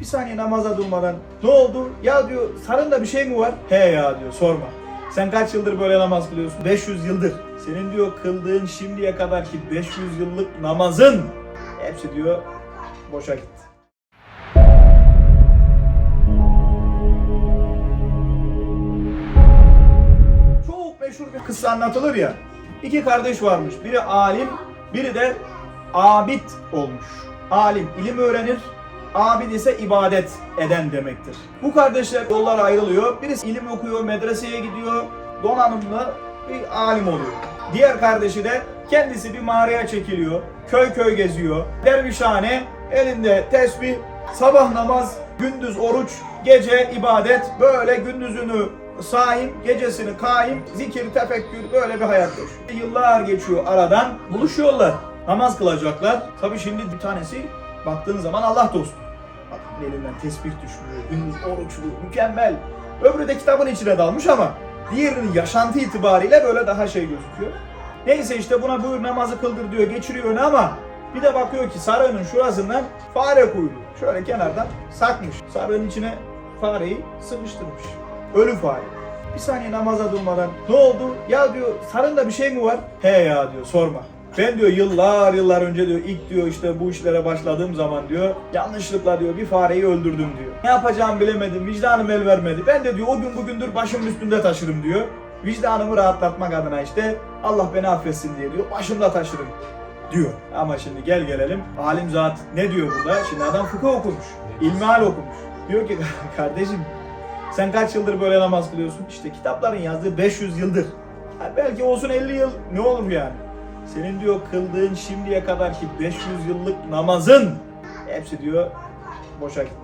Bir saniye namaza durmadan. Ne oldu? Ya diyor sarında bir şey mi var? He ya diyor sorma. Sen kaç yıldır böyle namaz kılıyorsun? 500 yıldır. Senin diyor kıldığın şimdiye kadar ki 500 yıllık namazın hepsi diyor boşa gitti. Çok meşhur bir kıssa anlatılır ya. İki kardeş varmış. Biri alim, biri de abid olmuş. Alim ilim öğrenir, abid ise ibadet eden demektir. Bu kardeşler yollara ayrılıyor. Birisi ilim okuyor, medreseye gidiyor, donanımlı bir alim oluyor. Diğer kardeşi de kendisi bir mağaraya çekiliyor, köy köy geziyor. Dervişhane, elinde tesbih, sabah namaz, gündüz oruç, gece ibadet, böyle gündüzünü saim, gecesini kaim, zikir, tefekkür böyle bir hayat yaşıyor. Yıllar geçiyor aradan, buluşuyorlar. Namaz kılacaklar. Tabii şimdi bir tanesi baktığın zaman Allah dostu. Adamın elinden tesbih düşmüyor, gündüz oruçlu, mükemmel. Öbürü de kitabın içine dalmış ama diğerinin yaşantı itibariyle böyle daha şey gözüküyor. Neyse işte buna buyur namazı kıldır diyor, geçiriyor öne ama bir de bakıyor ki sarığının şurasından fare kuyruğu. Şöyle kenardan sakmış. Sarığın içine fareyi sıkıştırmış. Ölü fare. Bir saniye namaza durmadan ne oldu? Ya diyor sarında bir şey mi var? He ya diyor sorma. Ben diyor yıllar yıllar önce diyor ilk diyor işte bu işlere başladığım zaman diyor yanlışlıkla diyor bir fareyi öldürdüm diyor. Ne yapacağımı bilemedim vicdanım el vermedi. Ben de diyor o gün bugündür başımın üstünde taşırım diyor. Vicdanımı rahatlatmak adına işte Allah beni affetsin diye diyor başımda taşırım diyor. Ama şimdi gel gelelim alim zat ne diyor burada? Şimdi adam fıkıh okumuş, ilmihal okumuş. Diyor ki kardeşim sen kaç yıldır böyle namaz kılıyorsun? İşte kitapların yazdığı 500 yıldır. Belki olsun 50 yıl ne olur yani? Senin diyor kıldığın şimdiye kadar ki 500 yıllık namazın hepsi diyor boşa gitti.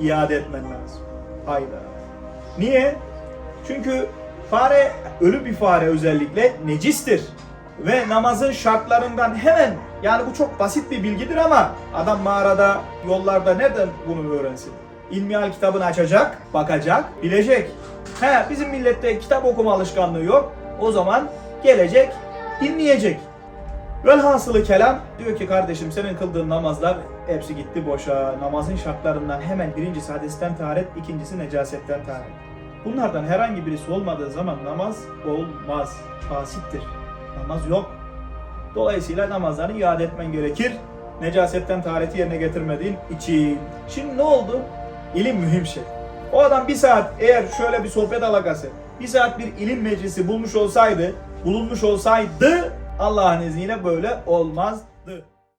İade etmen lazım. Hayda. Niye? Çünkü fare, ölü bir fare özellikle necistir. Ve namazın şartlarından hemen, yani bu çok basit bir bilgidir ama adam mağarada, yollarda nereden bunu öğrensin? İlmihal kitabını açacak, bakacak, bilecek. He, bizim millette kitap okuma alışkanlığı yok. O zaman gelecek, dinleyecek. Velhasılı kelam diyor ki kardeşim senin kıldığın namazlar hepsi gitti boşa. Namazın şartlarından hemen birincisi hadesten taharet, ikincisi necasetten taharet. Bunlardan herhangi birisi olmadığı zaman namaz olmaz. Fasittir. Namaz yok. Dolayısıyla namazlarını iade etmen gerekir. Necasetten tahareti yerine getirmediğin için. Şimdi ne oldu? İlim mühim şey. O adam bir saat eğer şöyle bir sohbet alakası, bir saat bir ilim meclisi bulmuş olsaydı, bulunmuş olsaydı Allah'ın izniyle böyle olmazdı.